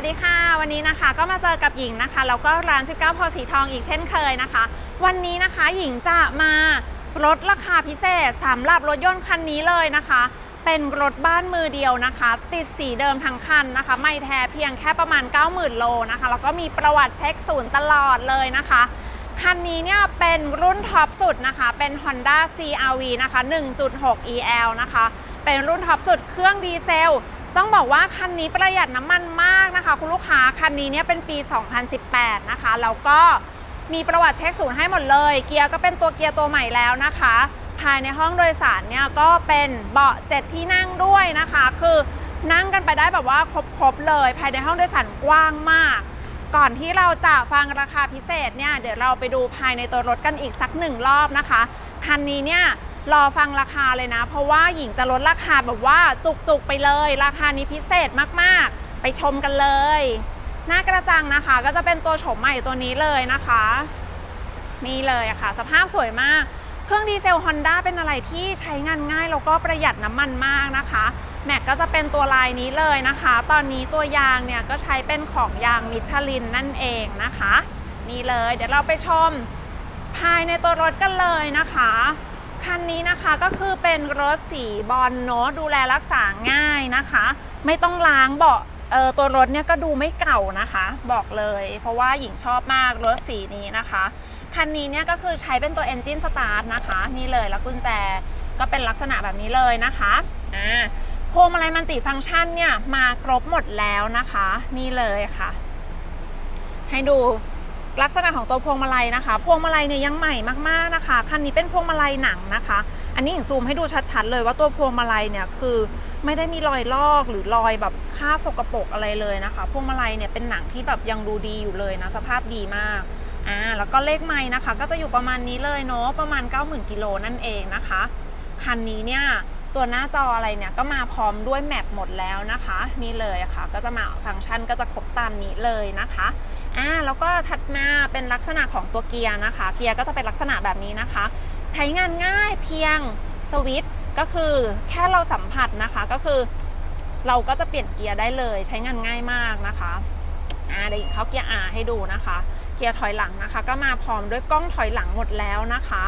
วัสดีค่ะ วันนี้นะคะก็มาเจอกับหญิงนะคะแล้วก็ร้าน 19 พอสีทองอีกเช่นเคยนะคะ วันนี้นะคะหญิงจะมาลดราคาพิเศษสำหรับรถยนต์คันนี้เลยนะคะ เป็นรถบ้านมือเดียวนะคะ ติดสีเดิมทั้งคันนะคะ ไม่แท้เพียงแค่ประมาณ 90,000 โลนะคะแล้วก็มีประวัติเช็คศูนย์ตลอดเลยนะคะคันนี้เนี่ยเป็นรุ่นท็อปสุดนะคะ เป็น Honda CRV นะคะ 1.6 EL นะคะ เป็นรุ่นท็อปสุดเครื่องดีเซล ต้องบอกว่าคันนี้ประหยัดน้ำมันมากนะคะ คุณลูกค้าคันนี้เนี่ยเป็นปี 2018 นะคะแล้วก็มีประวัติเช็คศูนย์ให้หมดเลย เกียร์ก็เป็นตัวเกียร์ตัวใหม่แล้วนะคะ ภายในห้องโดยสารเนี่ยก็เป็นเบาะเจ็ดที่นั่งด้วยนะคะ คือนั่งกันไปได้แบบว่าครบๆเลย ภายในห้องโดยสารกว้างมาก ก่อนที่เราจะฟังราคาพิเศษเนี่ยเดี๋ยวเราไปดูภายในตัวรถกันอีกสักหนึ่งรอบนะคะคันนี้เนี่ย รอฟังราคาเลยนะ เพราะว่าหญิงจะลดราคาแบบว่าจุกๆไปเลย ราคานี้พิเศษมากๆ ไปชมกันเลย หน้ากระจังนะคะ ก็จะเป็นตัวโฉมใหม่ตัวนี้เลยนะคะ นี่เลยอะค่ะ สภาพสวยมาก เครื่องดีเซล Honda เป็นอะไรที่ใช้งานง่ายแล้วก็ประหยัดน้ำมันมากนะคะแม็กก็จะเป็นตัวลายนี้เลยนะคะ ตอนนี้ตัวยางเนี่ยก็ใช้เป็นของยางมิชลินนั่นเองนะคะ นี่เลย เดี๋ยวเราไปชมภายในตัวรถกันเลยนะคะ คันนี้นะคะก็คือเป็นรถสีบอลเนอะดูแลรักษาง่ายนะคะ ไม่ต้องล้างเบาะเออตัวรถเนี่ยก็ดูไม่เก่านะคะ บอกเลย เพราะว่าหญิงชอบมากรถสีนี้นะคะคันนี้เนี่ยก็คือใช้เป็นตัว Engine Start นะคะ นี่เลยแล้วกุญแจก็เป็นลักษณะแบบนี้เลยนะคะอ่าพวงมาลัยมันติฟังก์ชันเนี่ยมาครบหมดแล้วนะคะ นี่เลยค่ะ ให้ดู ลักษณะของตัวพวงมาลัยนะคะ พวงมาลัยเนี่ยยังใหม่มากๆนะคะ คันนี้เป็นพวงมาลัยหนังนะคะ อันนี้หญิงซูมให้ดูชัดๆเลยว่าตัวพวงมาลัยเนี่ยคือไม่ได้มีรอยลอกหรือรอยแบบคราบสกปรกอะไรเลยนะคะ พวงมาลัยเนี่ยเป็นหนังที่แบบยังดูดีอยู่เลยนะ สภาพดีมาก อ่า แล้วก็เลขไม้นะคะ ก็จะอยู่ประมาณนี้เลยเนาะ ประมาณ 90,000กิโลนั่นเองนะคะ คันนี้เนี่ย ตัวหน้าจออะไรเนี่ยก็มาพร้อมด้วยแมปหมดแล้วนะคะ นี่เลยค่ะ ก็จะมาฟังก์ชันก็จะครบตามนี้เลยนะคะอ่าแล้วก็ถัดมาเป็นลักษณะของตัวเกียร์นะคะ เกียร์ก็จะเป็นลักษณะแบบนี้นะคะ ใช้งานง่ายเพียงสวิตช์ก็คือแค่เราสัมผัสนะคะก็คือ เราก็จะเปลี่ยนเกียร์ได้เลยใช้งานง่ายมากนะคะอ่าเดี๋ยวเข้าเกียร์ R ให้ดูนะคะ เกียร์ถอยหลังนะคะ ก็มาพร้อมด้วยกล้องถอยหลังหมดแล้วนะคะ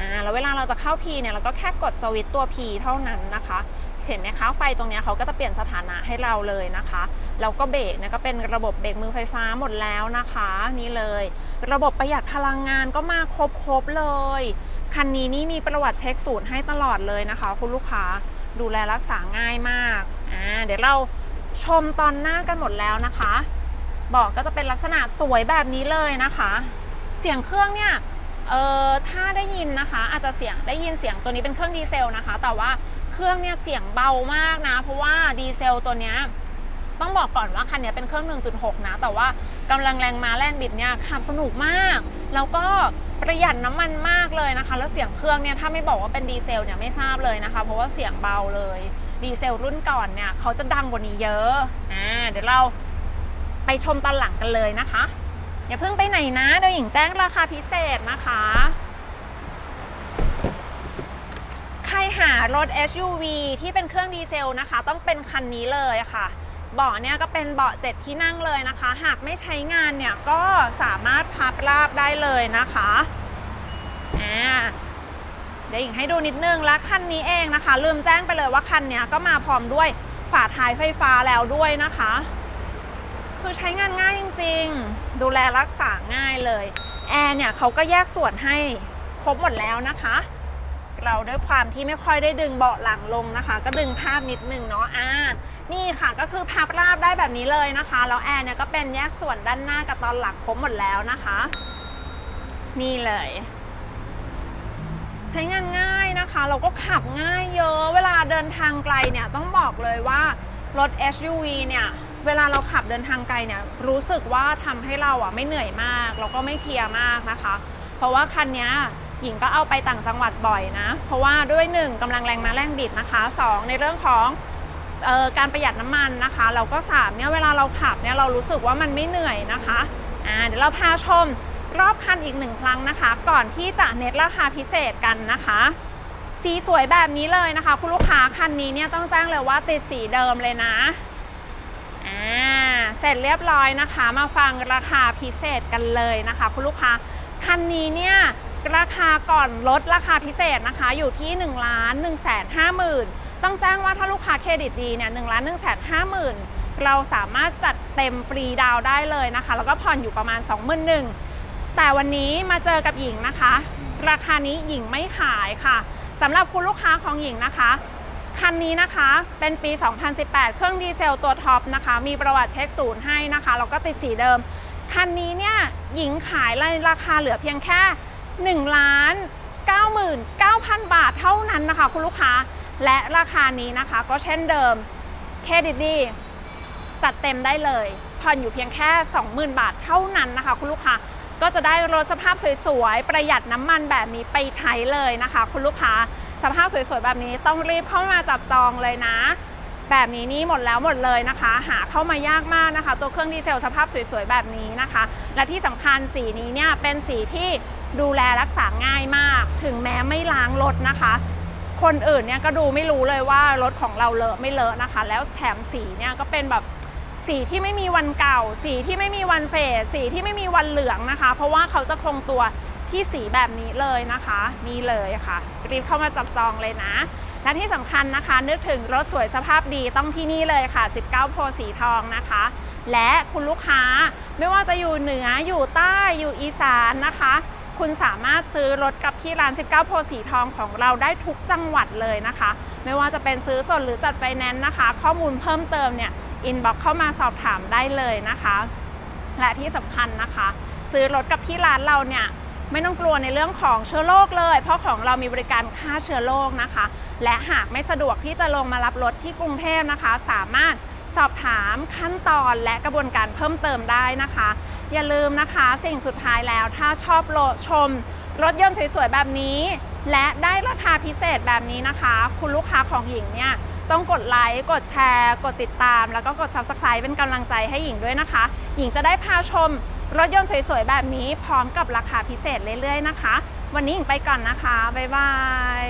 อ่าแล้วเวลาเราจะเข้า P เนี่ยเราก็แค่กดสวิตตัว P เท่านั้นนะคะ เห็นไหมคะไฟตรงนี้เขาก็จะเปลี่ยนสถานะให้เราเลยนะคะแล้วก็เบรกเนี่ยก็เป็นระบบเบรกมือไฟฟ้าหมดแล้วนะคะนี่เลย ระบบประหยัดพลังงานก็มาครบๆเลย คันนี้นี่มีประวัติเช็คศูนย์ให้ตลอดเลยนะคะ คุณลูกค้าดูแลรักษาง่ายมากอ่าเดี๋ยวเราชมตอนหน้ากันหมดแล้วนะคะเบอกก็จะเป็นลักษณะสวยแบบนี้เลยนะคะ เสียงเครื่องเนี่ย เอ่อถ้าได้ยินนะคะอาจจะเสียงได้ยินเสียงตัวนี้เป็นเครื่องดีเซลนะคะ แต่ว่าเครื่องเนี่ยเสียงเบามากนะ เพราะว่าดีเซลตัวเนี้ยต้องบอกก่อนว่าคันนี้เป็นเครื่อง 1.6 นะ แต่ว่ากำลังแรงมาแรงบิดเนี่ยขับสนุกมาก แล้วก็ประหยัดน้ำมันมากเลยนะคะ แล้วเสียงเครื่องเนี่ยถ้าไม่บอกว่าเป็นดีเซลเนี่ยไม่ทราบเลยนะคะ เพราะว่าเสียงเบาเลย ดีเซลรุ่นก่อนเนี่ยเขาจะดังกว่านี้เยอะอ่าเดี๋ยวเราไปชมตอนหลังกันเลยนะคะ อย่าเพิ่งไปไหนนะเดี๋ยวหญิงแจ้งราคาพิเศษนะคะ ใครหารถ SUV ที่เป็นเครื่องดีเซลนะคะ ต้องเป็นคันนี้เลยค่ะเบาะเนี่ยก็เป็นเบาะเจ็ดที่นั่งเลยนะคะ หากไม่ใช้งานเนี่ยก็สามารถพับราบได้เลยนะคะอ่าเดี๋ยวหญิงให้ดูนิดนึงแล้วคันนี้เองนะคะ ลืมแจ้งไปเลยว่าคันเนี้ยก็มาพร้อมด้วยฝาท้ายไฟฟ้าแล้วด้วยนะคะ คือใช้งานง่ายจริง ๆ ดูแลรักษาง่ายเลย แอร์เนี่ยเขาก็แยกส่วนให้ครบหมดแล้วนะคะ เราด้วยความที่ไม่ค่อยได้ดึงเบาะหลังลงนะคะ ก็ดึงภาพนิดนึงเนาะอ่านี่ค่ะก็คือพับราบได้แบบนี้เลยนะคะ แล้วแอร์เนี่ยก็เป็นแยกส่วนด้านหน้ากับตอนหลังครบหมดแล้วนะคะ นี่เลย ใช้งานง่ายนะคะ เราก็ขับง่ายเยอะ เวลาเดินทางไกลเนี่ยต้องบอกเลยว่ารถ SUV เนี่ย เวลาเราขับเดินทางไกลเนี่ยรู้สึกว่าทำให้เราอะไม่เหนื่อยมากแล้วก็ไม่เพลียมากนะคะ เพราะว่าคันเนี้ยหญิงก็เอาไปต่างจังหวัดบ่อยนะ เพราะว่าด้วยหนึ่งกำลังแรงมาแรงบิดนะคะสองในเรื่องของออการประหยัดน้ำมันนะคะแล้วก็สามเนี่ยเวลาเราขับเนี่ยเรารู้สึกว่ามันไม่เหนื่อยนะคะอ่าเดี๋ยวเราพาชมรอบคันอีกหนึ่งครั้งนะคะ ก่อนที่จะเน็ตราคาพิเศษกันนะคะ สีสวยแบบนี้เลยนะคะ คุณลูกค้าคันนี้เนี่ยต้องแจ้งเลยว่าติดสีเดิมเลยนะ เซร็จเรียบร้อยนะคะ มาฟังราคาพิเศษกันเลยนะคะ คุณลูกค้าคันนี้เนี่ยราคาก่อนลดราคาพิเศษนะคะ อยู่ที่1นึ่งล้านหนึ่งแสนห้าหมื่นต้องแจ้งว่าถ้าลูกค้าเครดิตดีเนี่ยหนึ่งล้านหนึ่งแสนห้าหมื่นเราสามารถจัดเต็มฟรีดาวได้เลยนะคะ แล้วก็ผ่อนอยู่ประมาณ 2 1 0 0 0แต่วันนี้มาเจอกับหญิงนะคะ ราคานี้หญิงไม่ขายค่ะสำหรับคุณลูกค้าของหญิงนะคะ คันนี้นะคะเป็นปี 2018 เครื่องดีเซลตัวท็อปนะคะ มีประวัติเช็คศูนย์ให้นะคะแล้วก็ติดสีเดิม คันนี้เนี่ยหญิงขายในราคาเหลือเพียงแค่1ล้าน99,000 บาทเท่านั้นนะคะ คุณลูกค้าและราคานี้นะคะ ก็เช่นเดิมเครดิตดีจัดเต็มได้เลยผ่อนอยู่เพียงแค่ 20,000 บาทเท่านั้นนะคะ คุณลูกค้าก็จะได้รถสภาพสวยๆ ประหยัดน้ำมันแบบนี้ไปใช้เลยนะคะ คุณลูกค้า สภาพสวยๆแบบนี้ต้องรีบเข้ามาจับจองเลยนะ แบบนี้นี่หมดแล้วหมดเลยนะคะ หาเข้ามายากมากนะคะ ตัวเครื่องดีเซลสภาพสวยๆแบบนี้นะคะ และที่สำคัญสีนี้เนี่ยเป็นสีที่ดูแลรักษาง่ายมาก ถึงแม้ไม่ล้างรถนะคะ คนอื่นเนี่ยก็ดูไม่รู้เลยว่ารถของเราเลอะไม่เลอะนะคะ แล้วแถมสีเนี่ยก็เป็นแบบสีที่ไม่มีวันเก่า สีที่ไม่มีวันเฟดสีที่ไม่มีวันเหลืองนะคะ เพราะว่าเขาจะคงตัว ที่สีแบบนี้เลยนะคะนี่เลยค่ะ รีบเข้ามาจับจองเลยนะ และที่สำคัญนะคะ นึกถึงรถสวยสภาพดีต้องที่นี่เลยค่ะ 19 โพสีทองนะคะ และคุณลูกค้าไม่ว่าจะอยู่เหนืออยู่ใต้อยู่อีสานนะคะ คุณสามารถซื้อรถกับที่ร้าน 19 โพสีทองของเราได้ทุกจังหวัดเลยนะคะ ไม่ว่าจะเป็นซื้อสดหรือจัดไฟแนนซ์นะคะ ข้อมูลเพิ่มเติมเนี่ยอินบ็อกเข้ามาสอบถามได้เลยนะคะ และที่สำคัญนะคะ ซื้อรถกับที่ร้านเราเนี่ย ไม่ต้องกลัวในเรื่องของเชื้อโรคเลย เพราะของเรามีบริการฆ่าเชื้อโรคนะคะ และหากไม่สะดวกที่จะลงมารับรถที่กรุงเทพนะคะ สามารถสอบถามขั้นตอนและกระบวนการเพิ่มเติมได้นะคะ อย่าลืมนะคะ สิ่งสุดท้ายแล้วถ้าชอบโลชม รถยนต์สวยๆแบบนี้ และได้ราคาพิเศษแบบนี้นะคะ คุณลูกค้าของหญิงเนี่ยต้องกดไลค์ กดแชร์ กดติดตาม แล้วก็กด subscribe เป็นกำลังใจให้หญิงด้วยนะคะ หญิงจะได้พาชม รถยนต์สวยๆ แบบนี้พร้อมกับราคาพิเศษเรื่อยๆนะคะ วันนี้หญิงไปก่อนนะคะ บ๊ายบาย